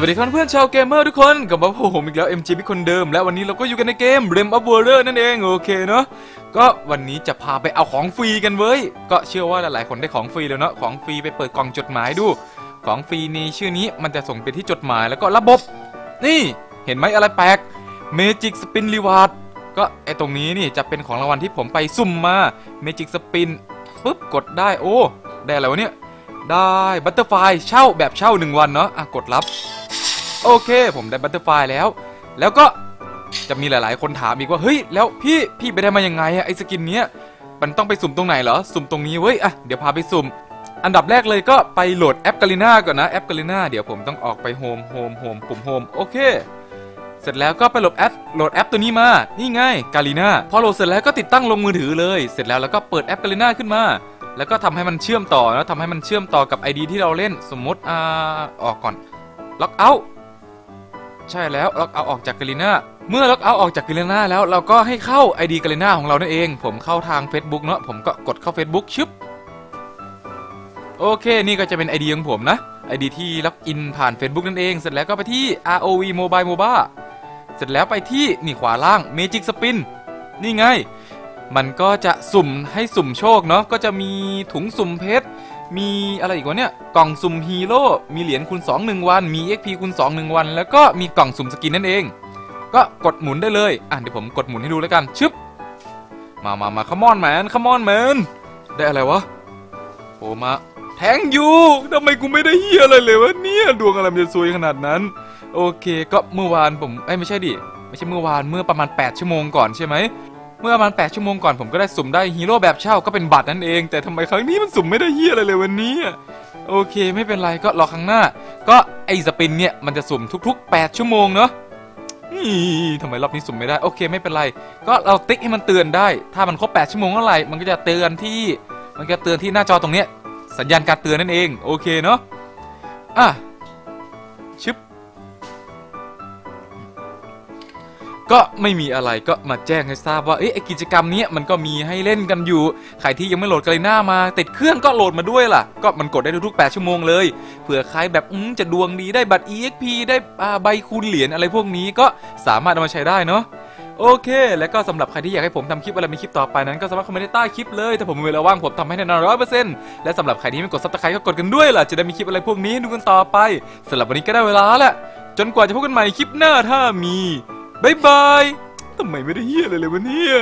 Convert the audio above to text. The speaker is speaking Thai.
วัสดีครับเพื่อนชาวเกมเมอร์ทุกคนกลับมาพบผมอีกแล้ว MG พี่คนเดิม และวันนี้เราก็อยู่กันในเกม Rem of Warrior นั่นเองโอเคเนาะก็วันนี้จะพาไปเอาของฟรีกันเว้ย ก็เชื่อว่าหลายๆ คนได้ของฟรีแล้วเนาะของฟรีไปเปิดกล่องจดหมายดู ของฟรีในชื่อนี้มันจะส่งไปที่จดหมายแล้วก็ระบบ นี่เห็นไหมอะไรแปลก Magic Spin Reward ก็ไอตรงนี้นี่จะเป็นของรางวัลที่ผมไปสุ่มมา Magic Spin ปุ๊บกดได้โอ้ได้อะไรวะเนี่ยได้บัตเตอร์ไฟเช่าแบบเช่าหนึ่งวันเนาะอะกดรับ โอเค ผมได้บัตเตอร์ไฟแล้ว แล้วก็จะมีหลาย ๆ คนถามอีกว่าเฮ้ยแล้วพี่พี่ไปได้มายังไงอะไอสกินเนี้ยมันต้องไปสุ่มตรงไหนเหรอสุ่มตรงนี้เว้ยอะเดี๋ยวพาไปสุ่มอันดับแรกเลยก็ไปโหลดแอปกาลิน่าก่อนนะแอปกาลิน่าเดี๋ยวผมต้องออกไปโฮมโฮมโฮมปุ่มโฮมโอเค เสร็จแล้วก็ไปโหลดแอปโหลดแอปตัวนี้มานี่ไงกาลิน่าพอโหลดเสร็จแล้วก็ติดตั้งลงมือถือเลย เสร็จแล้วแล้วก็เปิดแอปกาลิน่าขึ้นมา แล้วก็ทำให้มันเชื่อมต่อแล้วทำให้มันเชื่อมต่อกับ ID ที่เราเล่นสมมติอ่าออกก่อนล็อกเอาท์ ใช่แล้วล็อกเอาออกจากกาลิน่าเมื่อล็อกเอาออกจากกาลิน่าแล้วเราก็ให้เข้า ID กาลิน่าของเรานั่นเอง ผมเข้าทาง Facebook เนาะผมก็กดเข้า Facebook ชึบโอเค นี่ก็จะเป็น ID ของผมนะ ID ที่ล็อกอินผ่าน Facebook นั่นเอง เสร็จแล้วก็ไปที่ ROV Mobile MOBA เสร็จแล้วไปที่นี่ขวาล่าง Magic Spin นี่ไง มันก็จะสุ่มให้สุ่มโชคเนาะก็จะมีถุงสุ่มเพชร มีอะไรอีกวะเนี่ย กล่องสุ่มฮีโร่ มีเหรียญคูณ2 1 วัน มี XP คูณ2 1 วัน แล้วก็มีกล่องสุ่มสกินนั่นเอง ก็กดหมุนได้เลย อะเดี๋ยวผมกดหมุนให้ดูแล้วกัน ชึบ มามามา come on man come on man ได้อะไรวะโอมาแทงอยู่ทำไมกูไม่ได้เฮียอะไรเลยวะเนี่ย ดวงอะไรมันจะซวยขนาดนั้น โอเค ก็เมื่อวานผม เอ้ยไม่ใช่ดิ ไม่ใช่เมื่อวาน เมื่อประมาณ 8 ชั่วโมงก่อนใช่ไหม เมื่อประมาณ8ชั่วโมงก่อนผมก็ได้สุ่มได้ฮีโร่แบบเช่าก็เป็นบัตรนั่นเอง แต่ทำไมครั้งนี้มันสุ่มไม่ได้เฮียอะไรเลยวันนี้โอเคไม่เป็นไรก็รอครั้งหน้า ก็ไอสปินเนี่ยมันจะสุ่มทุก ๆ 8 ชั่วโมงเนาะนี่ทำไมรอบนี้สุ่มไม่ได้โอเคไม่เป็นไร ก็เราติ๊กให้มันเตือนได้ ถ้ามันครบ 8 ชั่วโมงเท่าไหร่มันก็จะเตือนที่ มันก็จะเตือนที่หน้าจอตรงเนี้ยสัญญาณการเตือนนั่นเอง โอเคเนาะอะ ก็ไม่มีอะไรก็มาแจ้งให้ทราบว่าเอ๊ะกิจกรรมนี้มันก็มีให้เล่นกันอยู่ ใครที่ยังไม่โหลดกาลิน่ามา ติดเครื่องก็โหลดมาด้วยล่ะ ก็มันกดได้ทุกๆ8ชั่วโมงเลยเผื่อใครแบบอืมจะดวงดีได้บัตร EXP ได้ใบคูณเหรียญอะไรพวกนี้ก็สามารถเอามาใช้ได้เนาะโอเค แล้วก็สำหรับใครที่อยากให้ผมทำคลิปอะไรในคลิปต่อไปนั้น ก็สามารถคอมเมนต์ใต้คลิปเลย ถ้าผมมีเวลาว่างผมทำให้แน่นอนร้อยเปอร์เซ็นต์และสำหรับใครที่ไม่กดซับสไครต์ก็กดกันด้วยล่ะ จะได้มีคลิปอะไรพวกนี้ให้ดูกันต่อไปสำหรับวันนี้ก็ได้เวลาแล้วจนกว่าจะพบกันใหม่คลิปหน้าถ้ามี บายบายทำไมไม่ได้เฮียอะไรเลยวะเนี่ย